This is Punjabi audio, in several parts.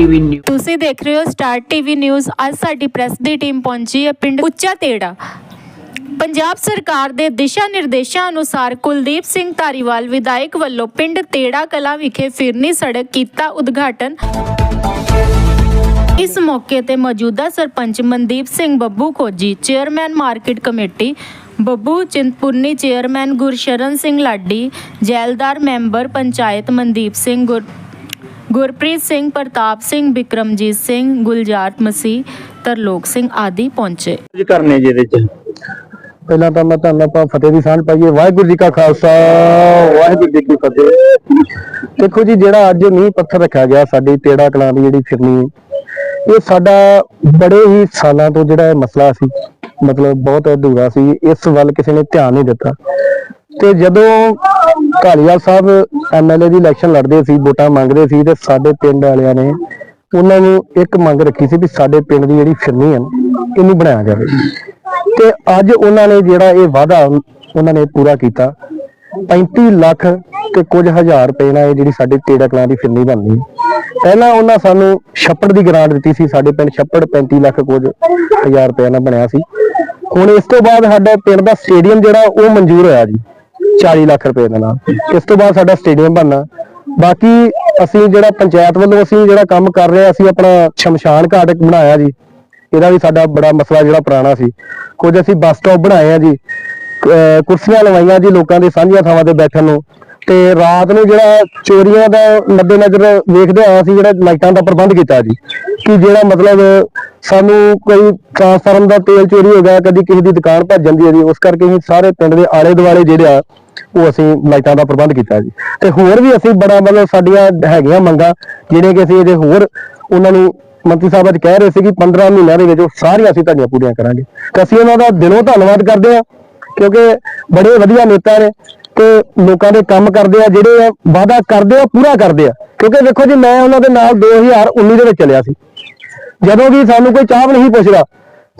ਟੀਵੀ ਨਿਊਜ਼ ਤੁਸੀਂ ਦੇਖ ਰਹੇ ਹੋ ਸਟਾਰ ਟੀਵੀ ਨਿਊਜ਼ ਅੱਜ ਸਾਡੀ ਪ੍ਰੈਸ ਦੀ ਟੀਮ ਪਹੁੰਚੀ ਹੈ ਪਿੰਡ ਉੱਚਾ ਤੇੜਾ। ਪੰਜਾਬ ਸਰਕਾਰ ਦੇ ਦਿਸ਼ਾ ਨਿਰਦੇਸ਼ਾਂ ਅਨੁਸਾਰ ਕੁਲਦੀਪ ਸਿੰਘ ਧਾਰੀਵਾਲ, ਵਿਧਾਇਕ ਵੱਲੋਂ ਪਿੰਡ ਤੇੜਾ ਕਲਾਂ ਵਿਖੇ ਫਿਰਨੀ ਸੜਕ ਕੀਤਾ ਉਦਘਾਟਨ। ਇਸ ਮੌਕੇ ਤੇ ਮੌਜੂਦਾ sarpanch Mandeep Singh Babbu Khoji, chairman market committee, Babbu Chintpurni, chairman Gursharan Singh Ladi, ਜੈਲਦਾਰ ਮੈਂਬਰ ਪੰਚਾਇਤ ਮਨਦੀਪ ਸਿੰਘ ਗੁਰ ਗੁਰਪ੍ਰੀਤ ਸਿੰਘ ਪ੍ਰਤਾਪ ਸਿੰਘ ਬਿਕਰਮਜੀਤ ਸਿੰਘ ਗੁਲਜਾਰ ਮਸੀਹ ਤਰਲੋਕ ਸਿੰਘ ਆਦਿ ਪਹੁੰਚੇ। ਕੁਝ ਕਰਨੇ ਜਿਹਦੇ ਚ? ਪਹਿਲਾਂ ਤਾਂ ਮੈਂ ਤੁਹਾਨੂੰ ਆਪਾਂ ਫਤਿਹ ਦੀ ਸਾਂਝ ਪਾਈਏ ਵਾਹਿਗੁਰੂ ਜੀ ਕਾ ਖਾਲਸਾ। ਵਾਹਿਗੁਰੂ ਜੀ ਕੀ ਫਤਿਹ। ਦੇਖੋ ਜੀ ਜਿਹੜਾ ਅੱਜ ਨੀਂਹ ਪੱਥਰ ਰੱਖਿਆ ਗਿਆ ਸਾਡੀ ਤੇੜਾ ਕਲਾਂ ਦੀ ਜਿਹੜੀ ਫਿਰਨੀ ਇਹ ਸਾਡਾ ਬੜੇ ਹੀ ਸਾਲਾਂ ਤੋਂ ਜਿਹੜਾ ਇਹ ਮਸਲਾ ਸੀ ਮਤਲਬ ਬਹੁਤ ਅਧੂਰਾ ਸੀ ਇਸ ਵੱਲ ਕਿਸੇ ਨੇ ਧਿਆਨ ਨਹੀਂ ਦਿੱਤਾ। ਤੇ ਜਦੋਂ ਘਾਲੀਵਾਲ ਸਾਹਿਬ ਐਮਐਲਏ ਦੀ ਇਲੈਕਸ਼ਨ ਲੜਦੇ ਸੀ, ਵੋਟਾਂ ਮੰਗਦੇ ਸੀ ਤੇ ਸਾਡੇ ਪਿੰਡ ਵਾਲਿਆਂ ਨੇ ਉਹਨਾਂ ਨੂੰ ਇੱਕ ਮੰਗ ਰੱਖੀ ਸੀ ਵੀ ਸਾਡੇ ਪਿੰਡ ਦੀ ਜਿਹੜੀ ਫਿਰਨੀ ਹੈ ਇਹਨੂੰ ਬਣਾਇਆ ਜਾਵੇ। ਤੇ ਅੱਜ ਉਹਨਾਂ ਨੇ ਜਿਹੜਾ ਇਹ ਵਾਅਦਾ ਉਹਨਾਂ ਨੇ ਪੂਰਾ ਕੀਤਾ 35 ਲੱਖ ਤੇ ਕੁਝ ਹਜ਼ਾਰ ਰੁਪਏ ਨਾਲ ਇਹ ਜਿਹੜੀ ਸਾਡੇ ਟੇੜਾ ਕਲਾਂ ਦੀ ਫਿਰਨੀ ਬਣਨੀ। ਪਹਿਲਾਂ ਉਹਨਾਂ ਸਾਨੂੰ ਛੱਪੜ ਦੀ ਗ੍ਰਾਂਟ ਦਿੱਤੀ ਸੀ, ਸਾਡੇ ਪਿੰਡ ਛੱਪੜ 35 ਲੱਖ ਕੁਝ ਹਜ਼ਾਰ ਰੁਪਏ ਨਾਲ ਬਣਿਆ ਸੀ। ਹੁਣ ਇਸ ਤੋਂ ਬਾਅਦ ਸਾਡਾ ਪਿੰਡ ਦਾ ਸਟੇਡੀਅਮ ਜਿਹੜਾ ਉਹ ਮਨਜ਼ੂਰ ਹੋਇਆ ਜੀ। 40 ਲੱਖ ਰੁਪਏ ਦੇ ਨਾਲ ਇਸ ਤੋਂ ਬਾਅਦ ਸਾਡਾ ਸਟੇਡੀਅਮ ਬਣਨਾ। ਬਾਕੀ ਅਸੀਂ ਜਿਹੜਾ ਪੰਚਾਇਤ ਵੱਲੋਂ ਅਸੀਂ ਜਿਹੜਾ ਕੰਮ ਕਰ ਰਹੇ ਹਾਂ, ਅਸੀਂ ਆਪਣਾ ਸ਼ਮਸ਼ਾਨ ਘਾਟ ਬਣਾਇਆ ਜੀ। ਇਹਦਾ ਵੀ ਸਾਡਾ ਬੜਾ ਮਸਲਾ ਜਿਹੜਾ ਪੁਰਾਣਾ ਸੀ। ਕੁਝ ਅਸੀਂ ਬੱਸ ਸਟਾਪ ਬਣਾਏ ਆ ਜੀ। ਕੁਰਸੀਆਂ ਲਵਾਈਆਂ ਜੀ ਲੋਕਾਂ ਦੇ ਸਾਂਝੀਆਂ ਥਾਵਾਂ ਤੇ ਬੈਠਣ ਨੂੰ। ਤੇ ਰਾਤ ਨੂੰ ਜਿਹੜਾ ਚੋਰੀਆਂ ਦਾ ਮੱਦੇ ਨਜ਼ਰ ਵੇਖਦੇ ਆ ਅਸੀਂ ਜਿਹੜਾ ਲਾਈਟਾਂ ਦਾ ਪ੍ਰਬੰਧ ਕੀਤਾ ਜੀ। ਕਿ ਜਿਹੜਾ ਮਤਲਬ ਸਾਨੂੰ ਕੋਈ ਟ੍ਰਾਂਸਫਾਰਮ ਦਾ ਤੇਲ ਚੋਰੀ ਹੋ ਗਿਆ ਕਦੀ ਕਿਸੇ ਦੀ ਦੁਕਾਨ ਭੱਜ ਜਾਂਦੀ ਹੈ ਜੀ। ਉਸ ਕਰਕੇ ਅਸੀਂ ਸਾਰੇ ਪਿੰਡ ਦੇ ਆਲੇ ਦੁਆਲੇ ਜਿਹੜੇ ਆ ਉਹ ਅਸੀਂ ਲਾਈਟਾਂ ਦਾ ਪ੍ਰਬੰਧ ਕੀਤਾ ਜੀ। ਤੇ ਹੋਰ ਵੀ ਅਸੀਂ ਬੜਾ ਮਤਲਬ ਸਾਡੀਆਂ ਹੈਗੀਆਂ ਮੰਗਾਂ ਜਿਹੜੇ ਕਿ ਅਸੀਂ ਇਹਦੇ ਹੋਰ ਉਹਨਾਂ ਨੂੰ ਮੰਤਰੀ ਸਾਹਿਬ ਅੱਜ ਕਹਿ ਰਹੇ ਸੀ ਕਿ 15 ਮਹੀਨਿਆਂ ਦੇ ਵਿੱਚ ਉਹ ਸਾਰੀਆਂ ਅਸੀਂ ਤੁਹਾਡੀਆਂ ਪੂਰੀਆਂ ਕਰਾਂਗੇ। ਤੇ ਅਸੀਂ ਉਹਨਾਂ ਦਾ ਦਿਲੋਂ ਧੰਨਵਾਦ ਕਰਦੇ ਹਾਂ, ਕਿਉਂਕਿ ਬੜੇ ਵਧੀਆ ਨੇਤਾ ਨੇ ਤੇ ਲੋਕਾਂ ਦੇ ਕੰਮ ਕਰਦੇ ਆ, ਜਿਹੜੇ ਆ ਵਾਅਦਾ ਕਰਦੇ ਆ, ਪੂਰਾ ਕਰਦੇ ਆ। ਕਿਉਂਕਿ ਦੇਖੋ ਜੀ, ਮੈਂ ਉਹਨਾਂ ਦੇ ਨਾਲ 2019 ਦੇ ਵਿੱਚ ਚੱਲਿਆ ਸੀ। ਜਦੋਂ ਵੀ ਸਾਨੂੰ ਕੋਈ ਚਾਹ ਨਹੀਂ ਪੁੱਛਦਾ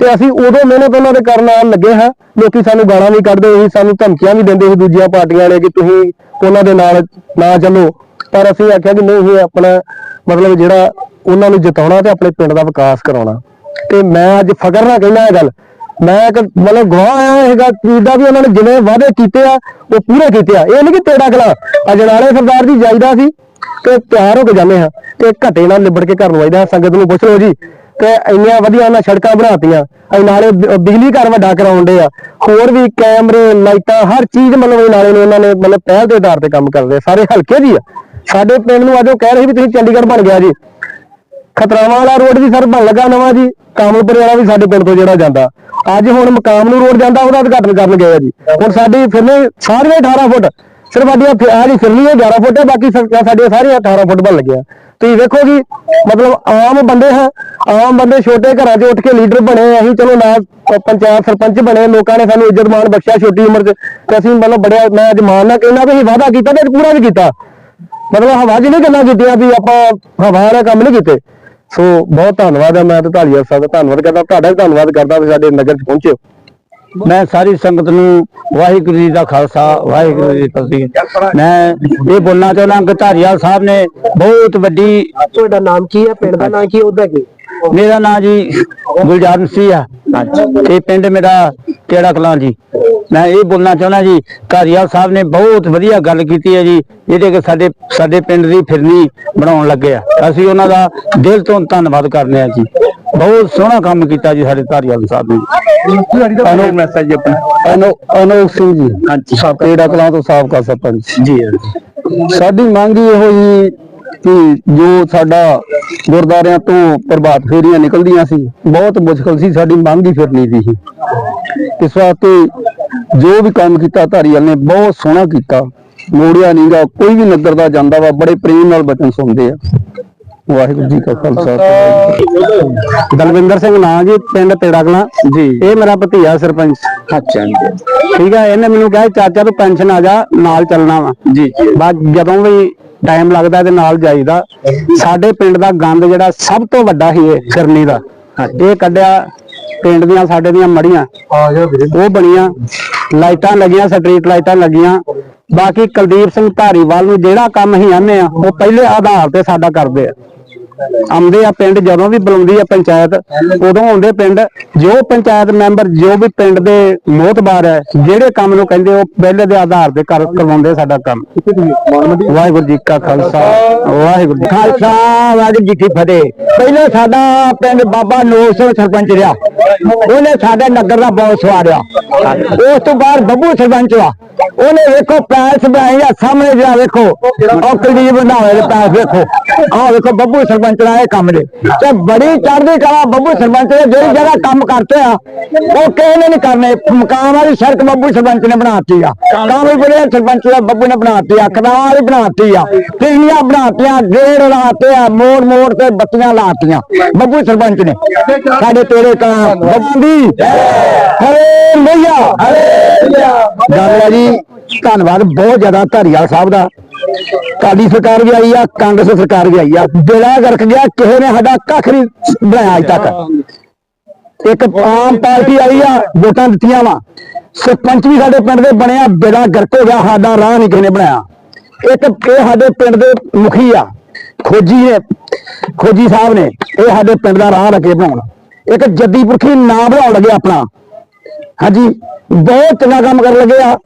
ਤੇ ਅਸੀਂ ਉਦੋਂ ਮਿਹਨਤ ਉਹਨਾਂ ਦੇ ਕਰਨ ਨਾਲ ਲੱਗੇ ਹਾਂ। ਲੋਕੀ ਸਾਨੂੰ ਗਾਲਾਂ ਵੀ ਕੱਢਦੇ ਸੀ, ਸਾਨੂੰ ਧਮਕੀਆਂ ਵੀ ਦਿੰਦੇ ਸੀ ਦੂਜੀਆਂ ਪਾਰਟੀਆਂ ਵਾਲੇ ਕਿ ਤੁਸੀਂ ਉਹਨਾਂ ਦੇ ਨਾਲ ਨਾ ਚੱਲੋ ਪਰ ਅਸੀਂ ਆਖਿਆ ਕਿ ਨਹੀਂ, ਇਹ ਆਪਣਾ ਮਤਲਬ ਜਿਹੜਾ ਉਹਨਾਂ ਨੂੰ ਜਿਤਾਉਣਾ ਤੇ ਆਪਣੇ ਪਿੰਡ ਦਾ ਵਿਕਾਸ ਕਰਾਉਣਾ। ਤੇ ਮੈਂ ਅੱਜ ਫ਼ਕਰ ਨਾਲ ਕਹਿੰਦਾ ਇਹ ਗੱਲ। ਮੈਂ ਇੱਕ ਮਤਲਬ ਗਵਾਹ ਆਇਆ ਹੈਗਾ ਚੀਜ਼ ਦਾ ਵੀ ਉਹਨਾਂ ਨੇ ਜਿਵੇਂ ਵਾਅਦੇ ਕੀਤੇ ਆ, ਉਹ ਪੂਰੇ ਕੀਤੇ ਆ। ਇਹ ਨਹੀਂ ਕਿ ਤੇੜਾ ਕਲਾ ਅਜਨਾਲੇ ਸਰਦਾਰ ਦੀ ਜਾਇਦਾ ਸੀ ਤੇ ਤਿਆਰ ਹੋ ਕੇ ਜਾਂਦੇ ਹਾਂ। ਤੇ ਘਟੇ ਨਾਲ ਲਿਬੜ ਕੇ ਘਰ ਨੂੰ ਆਈਦਾ, ਸੰਗਤ ਨੂੰ ਪੁੱਛ ਲਓ ਜੀ। ਤੇ ਇੰਨੀਆਂ ਵਧੀਆ ਉਹਨਾਂ ਸੜਕਾਂ ਬਣਾਤੀਆਂ। ਅਸੀਂ ਨਾਲੇ ਬ- ਬਿਜਲੀ ਘਰ ਵੱਡਾ ਕਰਾਉਂਦੇ ਆ। ਹੋਰ ਵੀ ਕੈਮਰੇ, ਲਾਈਟਾਂ, ਹਰ ਚੀਜ਼ ਮਤਲਬ ਇਹ ਨਾਲੇ ਨੂੰ ਉਹਨਾਂ ਨੇ ਮਤਲਬ ਪਹਿਲ ਦੇ ਆਧਾਰ ਤੇ ਕੰਮ ਕਰਦੇ ਆ। ਸਾਰੇ ਹਲਕੇ ਦੀ ਆ। ਸਾਡੇ ਪਿੰਡ ਨੂੰ ਅੱਜ ਉਹ ਕਹਿ ਰਹੇ ਸੀ ਵੀ ਤੁਸੀਂ ਚੰਡੀਗੜ੍ਹ ਬਣ ਗਿਆ ਜੀ। ਖਤਰਾਵਾਂ ਵਾਲਾ ਰੋਡ ਵੀ ਸਰ ਬਣ ਲੱਗਾ ਨਵਾਂ ਜੀ। ਕਾਮਲਪੁਰ ਵਾਲਾ ਵੀ ਸਾਡੇ ਪਿੰਡ ਤੋਂ ਜਿਹੜਾ ਜਾਂਦਾ। ਅੱਜ ਹੁਣ ਮਕਾਮ ਨੂੰ ਰੋਡ ਜਾਂਦਾ, ਉਹਦਾ ਉਦਘਾਟਨ ਕਰਨ ਗਏ ਆ ਜੀ। ਹੁਣ ਸਾਡੀ ਫਿਰਨੀ ਸਾਰੀਆਂ 18 ਫੁੱਟ। ਸਿਰਫ ਸਾਡੀਆਂ ਫਿ- ਆਹ ਜੀ ਫਿਰਨੀ ਹੈ 11 ਫੁੱਟ ਹੈ, ਬਾਕੀ ਸਾਡੀਆਂ ਸਾਰੀਆਂ 18 ਫੁੱਟ ਬਣ ਲੱਗੀਆਂ। ਤੁਸੀਂ ਵੇਖੋ ਜੀ, ਮਤਲਬ ਆਮ ਬੰਦੇ ਹਾਂ, ਆਮ ਬੰਦੇ ਛੋਟੇ ਘਰਾਂ 'ਚ ਉੱਠ ਕੇ ਲੀਡਰ ਬਣੇ ਅਸੀਂ ਚਲੋ ਨਾ ਪੰਚਾਇਤ ਸਰਪੰਚ ਬਣੇ, ਲੋਕਾਂ ਨੇ ਸਾਨੂੰ ਇੱਜ਼ਤ ਮਾਣ ਬਖਸ਼ਿਆ ਛੋਟੀ ਉਮਰ 'ਚ। ਤੇ ਅਸੀਂ ਮਤਲਬ ਬੜਿਆ, ਮੈਂ ਅੱਜ ਮਾਣ ਨਾਲ ਕਹਿੰਦਾ ਵੀ ਅਸੀਂ ਵਾਅਦਾ ਕੀਤਾ ਤੇ ਅੱਜ ਪੂਰਾ ਵੀ ਕੀਤਾ। ਮਤਲਬ ਹਵਾ 'ਚ ਨਹੀਂ ਗੱਲਾਂ ਕੀਤੀਆਂ ਵੀ ਆਪਾਂ ਹਵਾ ਵਾਲੇ ਕੰਮ ਨਹੀਂ ਕੀਤੇ। ਸੋ ਬਹੁਤ ਧੰਨਵਾਦ ਹੈ ਮੈਂ ਤੇ ਢਾਲੀਆ ਸਾਹਿਬ ਦਾ ਧੰਨਵਾਦ ਕਰਦਾ, ਤੁਹਾਡਾ ਵੀ ਧੰਨਵਾਦ ਕਰਦਾ ਵੀ ਸਾਡੇ ਨਗਰ 'ਚ ਪਹੁੰਚੇ ਮੈਂ ਸਾਰੀ ਸੰਗਤ ਨੂੰ ਵਾਹਿਗੁਰੂ ਜੀ ਦਾ ਖਾਲਸਾ ਵਾਹਿਗੁਰੂ ਜੀ ਕੀ ਫਤਿਹ ਮੈਂ ਇਹ ਬੋਲਣਾ ਚਾਹੁੰਦਾ ਕਿ ਧਾਰੀਵਾਲ ਸਾਹਿਬ ਨੇ ਬਹੁਤ ਵੱਡੀ ਤੁਹਾਡਾ ਨਾਮ ਕੀ ਹੈ? ਪਿੰਡ ਦਾ ਨਾਮ ਕੀ ਉਹਦਾ ਕੀ? ਮੇਰਾ ਨਾਮ ਜੀ ਗੁਲਜ਼ਾਰ ਸਿੰਘ ਆ। ਤੇ ਪਿੰਡ ਮੇਰਾ ਕਿਹੜਾ ਕਲਾਂ ਜੀ। ਮੈਂ ਇਹ ਬੋਲਣਾ ਚਾਹੁੰਦਾ ਜੀ ਧਾਰੀਵਾਲ ਸਾਹਿਬ ਨੇ ਬਹੁਤ ਵਧੀਆ ਗੱਲ ਕੀਤੀ ਹੈ ਜੀ ਇਹਦੇ ਕਿ ਸਾਡੇ ਸਾਡੇ ਪਿੰਡ ਦੀ ਫਿਰਨੀ ਬਣਾਉਣ ਲੱਗੇ ਆ। ਅਸੀਂ ਉਹਨਾਂ ਦਾ ਦਿਲ ਤੋਂ ਧੰਨਵਾਦ ਕਰਦੇ ਆ ਜੀ। ਬਹੁਤ ਸੋਹਣਾ ਕੰਮ ਕੀਤਾ ਜੀ ਸਾਡੇ ਧਾਰੀਵਾਲ ਸਾਹਿਬ ਨੇ। ਅਨੋਖ ਮੈਸੇਜ ਆਪਣਾ। ਅਨੋ ਅਨੋਖ ਸਿੰਘ ਜੀ ਹਾਂਜੀ। ਕਿਹੜਾ ਕਲਾਂ ਤੋਂ ਸਾਬਕਾ ਸਰਪੰਚ। ਜੀ ਸਾਡੀ ਮੰਗ ਇਹੋ ਜੀ ਕਿ ਜੋ ਸਾਡਾ ਗੁਰਦਾਰਿਆਂ ਤੋਂ ਪ੍ਰਭਾਤ ਫੇਰੀਆਂ ਨਿਕਲਦੀਆਂ ਸੀ ਬਹੁਤ ਮੁਸ਼ਕਲ ਸੀ ਸਾਡੀ ਮੰਗ ਹੀ ਫਿਰਨੀ ਦੀ ਸੀ ਇਸ ਵਾਸਤੇ ਜੋ ਵੀ ਕੰਮ ਕੀਤਾ ਧਾਰੀਵਾਲ ਨੇ ਬਹੁਤ ਸੋਹਣਾ ਕੀਤਾ। ਮੋੜਿਆ ਨਹੀਂਗਾ ਕੋਈ ਵੀ ਨਗਰ ਦਾ ਜਾਂਦਾ ਵਾ ਬੜੇ ਪ੍ਰੇਮ ਨਾਲ ਬਚਨ ਸੁਣਦੇ ਆ। ਵਾਹਿਗੁਰੂ ਜੀ ਕਾ ਖਾਲਸਾ ਦਲਵਿੰਦਰ ਸਿੰਘ ਨਾਂ ਜੀ ਪਿੰਡ ਤੇੜਾ ਕਲਾਂ ਜੀ। ਇਹ ਮੇਰਾ ਭਤੀਆ ਸਰਪੰਚ। ਅੱਛਾ ਜੀ। ਠੀਕ ਹੈ ਇਹਨੇ ਮੈਨੂੰ ਕਿਹਾ ਚਾਚਾ ਤੂੰ ਪੈਨਸ਼ਨ ਆ ਜਾ ਨਾਲ ਚੱਲਣਾ ਵਾ। ਜੀ। ਬਾਅਦ ਜਦੋਂ ਵੀ ਟਾਈਮ ਲੱਗਦਾ ਇਹਦੇ ਨਾਲ ਜਾਈਦਾ। ਸਾਡੇ ਪਿੰਡ ਦਾ ਗੰਦ ਜਿਹੜਾ ਸਭ ਤੋਂ ਵੱਡਾ ਸੀ ਇਹ ਫਿਰਨੀ ਦਾ। ਇਹ ਕੱਢਿਆ ਪਿੰਡ ਦੀਆਂ ਸਾਡੇ ਦੀਆਂ ਮੜੀਆਂ। ਉਹ ਬਣੀਆਂ। ਲਾਈਟਾਂ ਲੱਗੀਆਂ ਸਟਰੀਟ ਲਾਈਟਾਂ ਲੱਗੀਆਂ। ਬਾਕੀ ਕੁਲਦੀਪ ਸਿੰਘ ਧਾਰੀਵਾਲ ਨੂੰ ਜਿਹੜਾ ਕੰਮ ਹੀ ਆਨੇ ਆ ਉਹ ਪਹਿਲੇ ਆਧਾਰ ਤੇ ਸਾਡਾ ਕਰਦੇ ਆ। ਆਉਂਦੇ ਆ ਪਿੰਡ, ਜਦੋਂ ਵੀ ਬੁਲਾਉਂਦੀ ਆ ਪੰਚਾਇਤ, ਉਦੋਂ ਆਉਂਦੇ ਪਿੰਡ। ਜੋ ਪੰਚਾਇਤ ਮੈਂਬਰ, ਜੋ ਵੀ ਪਿੰਡ ਦੇ ਮੋਹਤਬਾਰ ਹੈ ਜਿਹੜੇ ਕੰਮ ਨੂੰ ਕਹਿੰਦੇ, ਉਹ ਪਹਿਲੇ ਦੇ ਆਧਾਰ ਤੇ ਕਰ, ਕਰਵਾਉਂਦੇ ਸਾਡਾ ਕੰਮ। ਵਾਹਿਗੁਰੂ ਜੀ ਕਾ ਖਾਲਸਾ, ਵਾਹਿਗੁਰੂ ਜੀ ਖਾਲਸਾ, ਵਾਹਿਗੁਰੂ ਜੀ ਕੀ ਫਤਿਹ। ਪਹਿਲਾਂ ਸਾਡਾ ਪਿੰਡ ਬਾਬਾ ਨੂਰ ਸਿੰਘ ਸਰਪੰਚ ਰਿਹਾ। ਉਹਨੇ ਸਾਡੇ ਨਗਰ ਦਾ ਬਹੁਤ ਸਵਾਰਿਆ। ਉਸ ਤੋਂ ਬਾਅਦ ਬੱਬੂ ਸਰਪੰਚ ਆ ਉਹਨੇ ਵੇਖੋ ਪੈਸ ਬਣਾਏ ਆ, ਸਾਹਮਣੇ ਜਿਹੜਾ ਵੇਖੋ, ਉਹ ਕੁਲਦੀਪ ਬਣਾਵੇ ਦੇ ਪੈਸ ਵੇਖੋ। ਆਹ ਵੇਖੋ, ਬੱਬੂ ਸਰਪੰਚ ਦਾ ਇਹ ਕੰਮ ਦੇ ਤੇ ਬੜੀ ਚੜ੍ਹਦੀ ਕਲਾ ਬੱਬੂ ਸਰਪੰਚ ਨੇ ਜਿਹੜੀ ਜਗ੍ਹਾ ਕੰਮ ਕਰਤੇ ਆ ਉਹ ਕਿਸੇ ਨੇ ਨਹੀਂ ਕਰਨੇ। ਮਕਾਨ ਵਾਲੀ ਸੜਕ ਬੱਬੂ ਸਰਪੰਚ ਨੇ ਬਣਾਤੀ ਆ। ਕਾਮੇ ਬੜੇ ਸਰਪੰਚ ਦਾ ਬੱਬੂ ਨੇ ਬਣਾਤੀ ਆ ਕਦਾਂ ਵਾਲੀ ਬਣਾਤੀ ਆ ਟੀਆਂ ਬਣਾਤੀਆਂ ਡੇੜ ਲਾਤੇ ਆ ਮੋੜ ਮੋੜ ਤੇ ਬੱਤੀਆਂ ਲਾਤੀਆਂ ਬੱਬੂ ਸਰਪੰਚ ਨੇ। ਸਾਡੇ ਤੇਰੇ ਕਾਂ ਬੱਬੂ ਦੀ ਹਰੇ ਮਈਆ। ਗੱਲ ਹੈ ਜੀ ਧੰਨਵਾਦ ਬਹੁਤ ਜ਼ਿਆਦਾ ਧਾਰੀਵਾਲ ਸਾਹਿਬ ਦਾ। ਕਾਲੀ ਸਰਕਾਰ ਵੀ ਆਈ ਆ, ਕਾਂਗਰਸ ਸਰਕਾਰ ਵੀ ਆਈ ਆ। ਬੇੜਾ ਗਰਕ ਗਿਆ, ਕਿਸੇ ਨੇ ਸਾਡਾ ਕੱਖ ਨਹੀਂ ਬਣਾਇਆ ਅਜ ਤੱਕ। ਇੱਕ ਆਮ ਪਾਰਟੀ ਆਈ ਆ, ਵੋਟਾਂ ਦਿੱਤੀਆਂ ਵਾ। ਸਰਪੰਚ ਵੀ ਸਾਡੇ ਪਿੰਡ ਦੇ ਬਣਿਆ ਬੇੜਾ ਗਰਕ ਹੋ ਗਿਆ, ਸਾਡਾ ਰਾਹ ਨਹੀਂ ਕਿਸੇ ਨੇ ਬਣਾਇਆ। ਇੱਕ ਇਹ ਸਾਡੇ ਪਿੰਡ ਦੇ ਮੁਖੀ ਆ, ਖੋਜੀ ਨੇ, ਖੋਜੀ ਸਾਹਿਬ ਨੇ, ਇਹ ਸਾਡੇ ਪਿੰਡ ਦਾ ਰਾਹ ਲੱਗੇ ਬਣਾਉਣ। ਇੱਕ ਜੱਦੀ ਪੁਰਖੀ ਨਾਂ ਬਣਾਉਣ ਲੱਗੇ ਆਪਣਾ। ਹਾਂਜੀ, ਬਹੁਤ ਚੰਗਾ ਕੰਮ ਕਰਨ ਲੱਗੇ ਆ।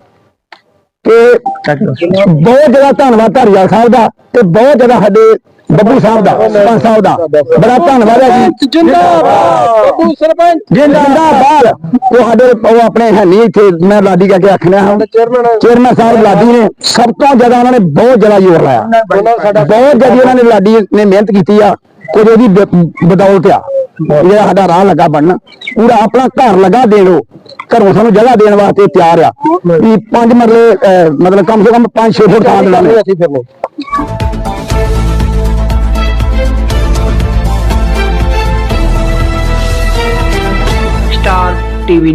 ਤੇ ਬਹੁਤ ਜ਼ਿਆਦਾ ਧੰਨਵਾਦ ਧਾਰੀਵਾਲ ਸਾਹਿਬ ਦਾ ਤੇ ਬਹੁਤ ਜ਼ਿਆਦਾ ਸਾਡੇ ਬੱਬੂ ਸਾਹਿਬ ਦਾ ਸਰਪੰਚ ਸਾਹਿਬ ਦਾ। ਬੜਾ ਧੰਨਵਾਦ ਹੈ ਜੀ। ਜਿੰਦਾਬਾਦ। ਬੱਬੂ ਸਰਪੰਚ। ਜਿੰਦਾਬਾਦ। ਉਹ ਸਾਡੇ ਉਹ ਆਪਣੇ ਹੈ ਨਹੀਂ ਇੱਥੇ। ਮੈਂ ਲਾਡੀ ਕਹਿ ਕੇ ਆਖਣਾ ਹਾਂ। ਚੇਅਰਮੈਨ ਚੇਅਰਮੈਨ ਸਾਹਿਬ ਲਾਡੀ ਨੇ। ਸਭ ਤੋਂ ਜ਼ਿਆਦਾ ਉਹਨਾਂ ਨੇ ਬਹੁਤ ਜ਼ਿਆਦਾ ਜ਼ੋਰ ਲਾਇਆ। ਬਹੁਤ ਜ਼ਿਆਦਾ ਉਹਨਾਂ ਨੇ ਲਾਡੀ ਨੇ ਮਿਹਨਤ ਕੀਤੀ ਆ। ਕੁਝ ਉਹਦੀ ਬਦੌਲਤ ਆ। ਜਿਹੜਾ ਸਾਡਾ ਰਾਹ ਲੱਗਾ ਬਣਨ। ਪੂਰਾ ਆਪਣਾ ਘਰ ਲਗਾ ਦੇਣੋ ਘਰੋਂ ਸਾਨੂੰ ਜਗ੍ਹਾ ਦੇਣ ਵਾਸਤੇ ਤਿਆਰ ਆ। ਵੀ ਪੰਜ ਮਰਲੇ ਮਤਲਬ ਕਮ ਸੇ ਕਮ 5-6 ਫੁੱਟ ਥਾਂ ਦੇਣਾ ਨੇ ਅਸੀਂ